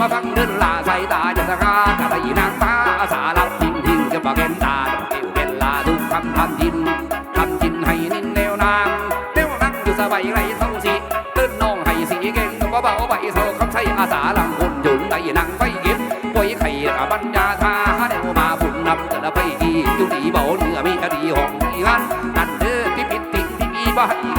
มาฟังเดินลาใส่ตาจะสะกากะไรนางฟ้าอาสารับทิ้งทิ้งจะปากเห็นตาเอวเป็นลาทุกคำทำจินทำจินให้นินแนวนางแนวนั่งอยู่สบายไรเท่าสิเดินน้องให้สีเก่งก็เบาใบเท่าคำใช้อาสาลังคนจุนไดนางไฟเก็บป่วยไข่ระบัญญาทาแนวมาบุญนำจะละไปกีอยู่ดีเบาเนื้อมีคดีห้องที่หันนั่นเด้อที่ปิดติ่งที่มีบ้าน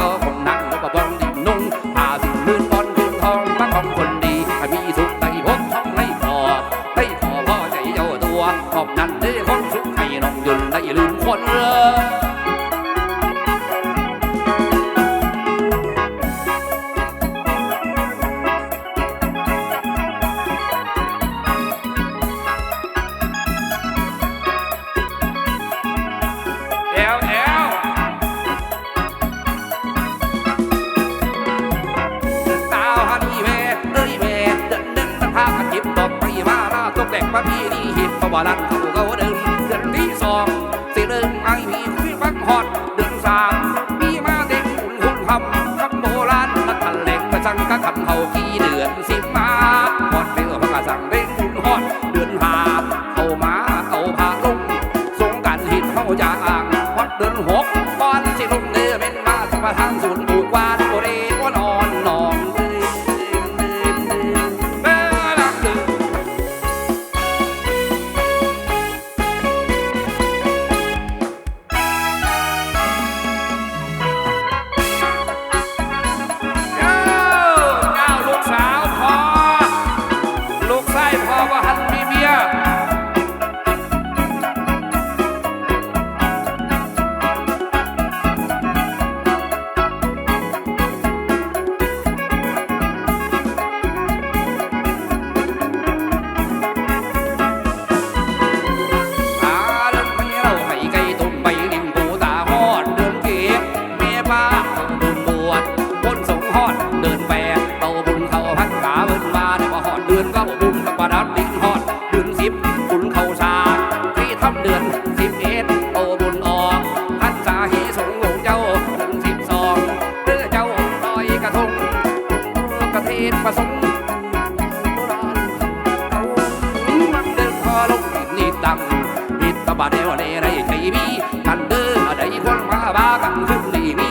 บเขาบาลันเขาเขาเดินเดือนที่สองสิเดินไอ้มีคุยฟังหอดเดือนสามมีมาเด็กหุ่นหุ่นทำคำโบราณมาทันแหลกกระสังกะคำเฮากี่เดือนสิมา ประสงค์มันเดินพอลงนิดดังนิดตบาเดวเนไรใจมีกันเด้อได้คนมาบ้ากันขึ้นดีมี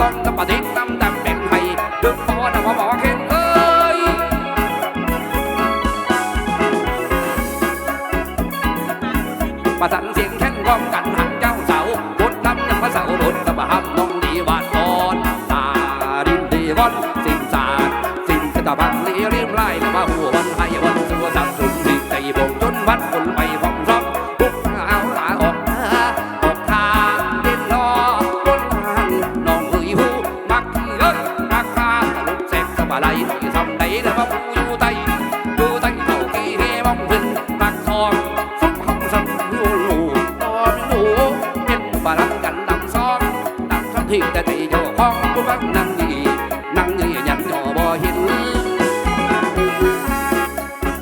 ต้องตะปฏินำดำเป็นไห้ดึงพอนะพอบอกเห็นเอ้ยประสันเสียงแข่งก้อมกันหันเจ้าเสาบดลำยังพระเสาบดตะบะฮับน้องดีวาดตอนตาดินดีก้อนสิ่งสาดสิ่งตะบังเลี้ยริมไล่ตะบะหัววันให้วันสัวสับสุนสิใจบงจนวัดคนไปพองซ้อม แต่ใจเจ้องผู้ฟังนั่งดีนั่งดียันย่อบ่เห็น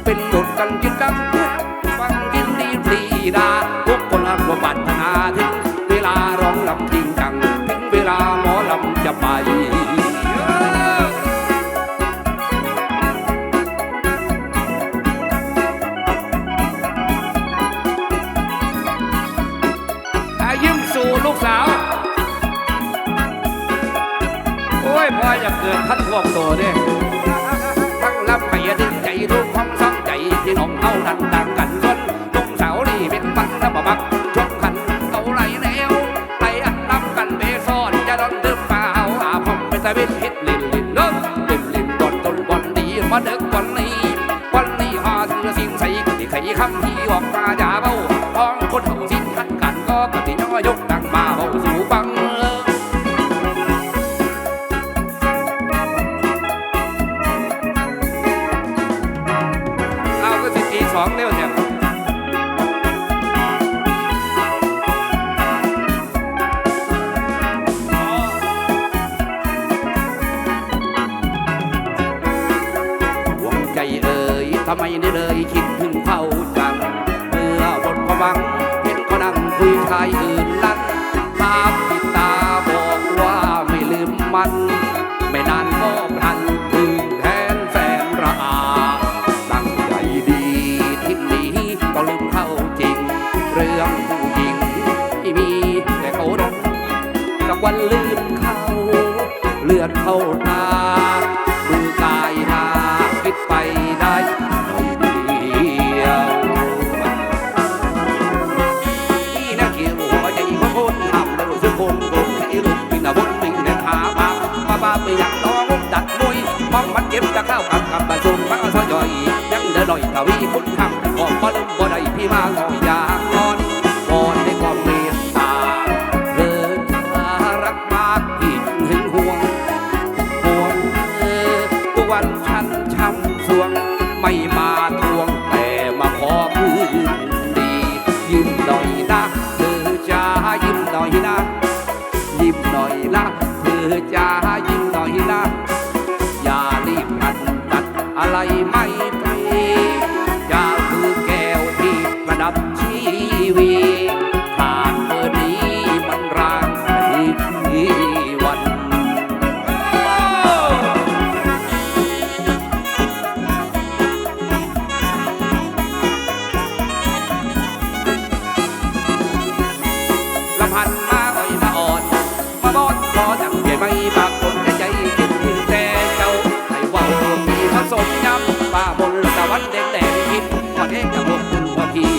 เป็นบทกันกินกันฟังกินดีปรีดาทุกคนรักว่าปัฒนาถึงเวลาร้องลำจริงจังถึงเวลาหมอลำจะไปอายิ้มสู่ลูกสาว พอจะเกิดทั้นพวกตัวเด้ทั้งลำไปดึงใจรูปห้องซ้ำใจที่น้องเฮานันต่างกันจนลงสาวดีเป็นปันน้ำบักชกขันเกาไหลแล้วไหลอันลำกันเบซ่อนจะโดนดื้อเปล่าอาพมเป็นตะวินฮิตลินลินเลิกลินลิ่บอลต้นบอนดีมาเด็กวันนี้วันนี้หาเสือสิ่งใส่ก็ที่ไข่คำที่ ทำไมนี่เลยคิดถึงเขาจังเมื่อหมดความหวังเห็นเขานั่งคุยชายอื่นนั้นภาพติดตาบอกว่าไม่ลืมมัน ไม่นานก็พันถึงแทนแสนระอาตั้งใจดีทิศนี้ก็ลืมเข้าจริง เรื่องผู้หญิงที่มีแต่เขารักสัวันลืมเขาเลือดเข้าตา น่อยละคือจะยิ่งหน่อยละอย่ารีบตัดตัดอะไรไม่ ไม่ปากคนใจคิดถึงแต่เจ้าใส่าวดวงดีผสน้ำป่าบนสวรรค์แดงแดงคิดก่อนเองกับผมว่าพี่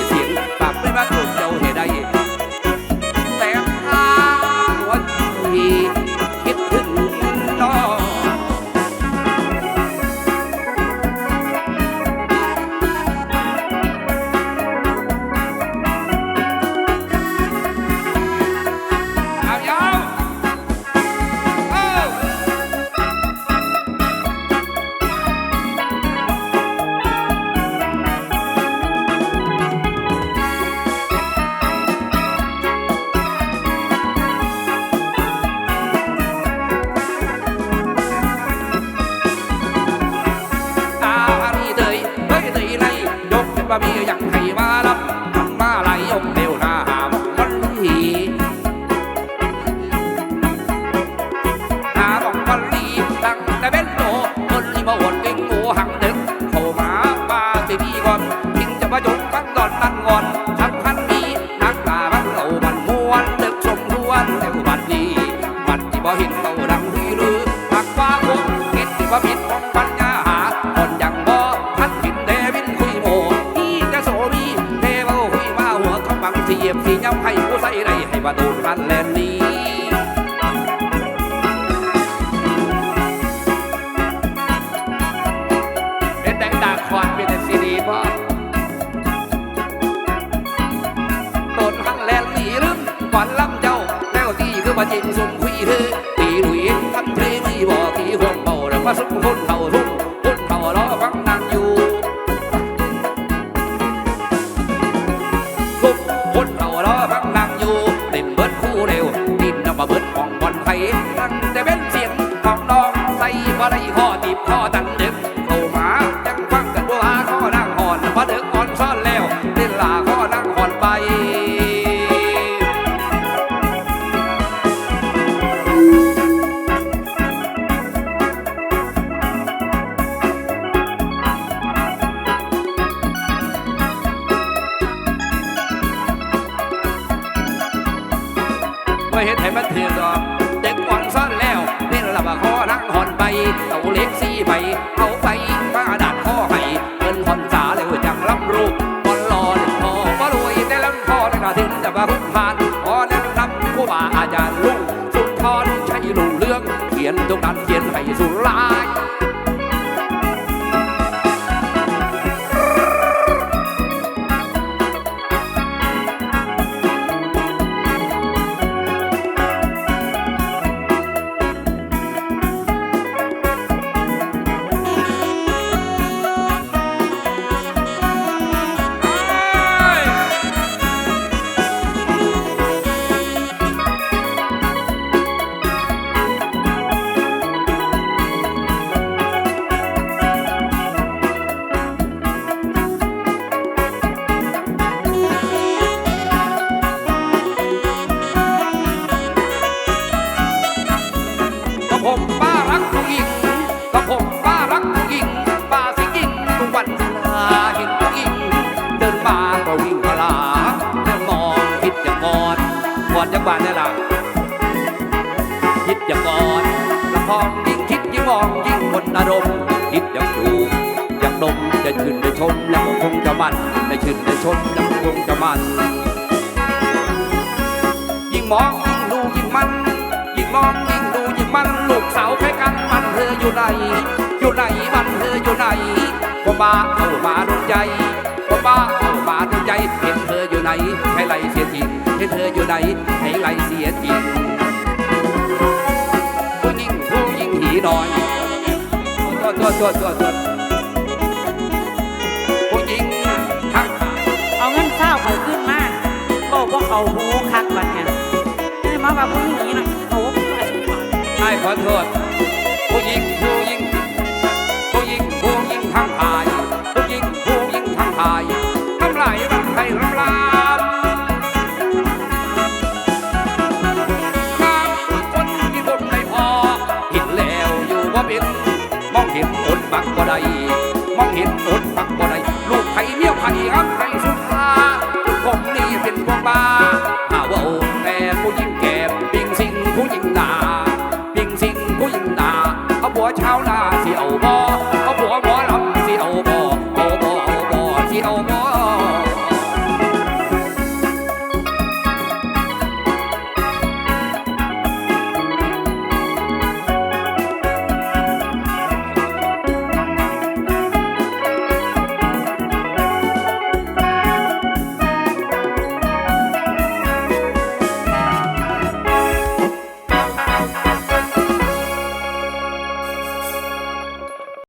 con xin chào bác chú các มันถือดอกเด็กอ่อนซ่อนแล้วเน้นละบะคอนั่งหอนไปเต่าเล็กสี่ใบเอาไปมาดัดข้อให้เงินหอนสาเลยจังลำรูบอลลอนพอก็รวยได้ลำพอในนละถึงแต่ว่าหุณผ่านพอนั่ำผู้บาอาจารย์ลุงสุนทรชัยลุงเลื่องเขียนตรงนั้น คิดอยางดูอยางดมจะชื่นได้ชมยังคงจะมันได้ชื่นได้ชมยังคงจะมัน ยิ่งมองยิ่งดูยิ่งมัน ยิ่งมองยิ่งดูยิ่งมันลูกสาวใครกันมันเธออยู่ไหนอยู่ไหนมันเธออยู่ไหนก็มาเข้ามาดวงใจก็มาเข้ามาดวงใจเห็นเธออยู่ไหนให้ไหลเสียจริงเห็นเธออยู่ไหนให้ไหลเสียจริงผู้หญิงผู้หญิงหีหน่อย ตัวตัวตัวตัวตัวผู้หญิงทักเอาเงินเศร้าเขาขึ้นมาบอกว่าเขาหูคักบัดเนี่ยนี่มาว่าผู้หญิงน่ะเขาว่าผู้ชายไอ้ขอโทษผู้หญิงผู้ มองเห็นอดปักบ่ได้ลูกไผ่เมียไผ่ครับ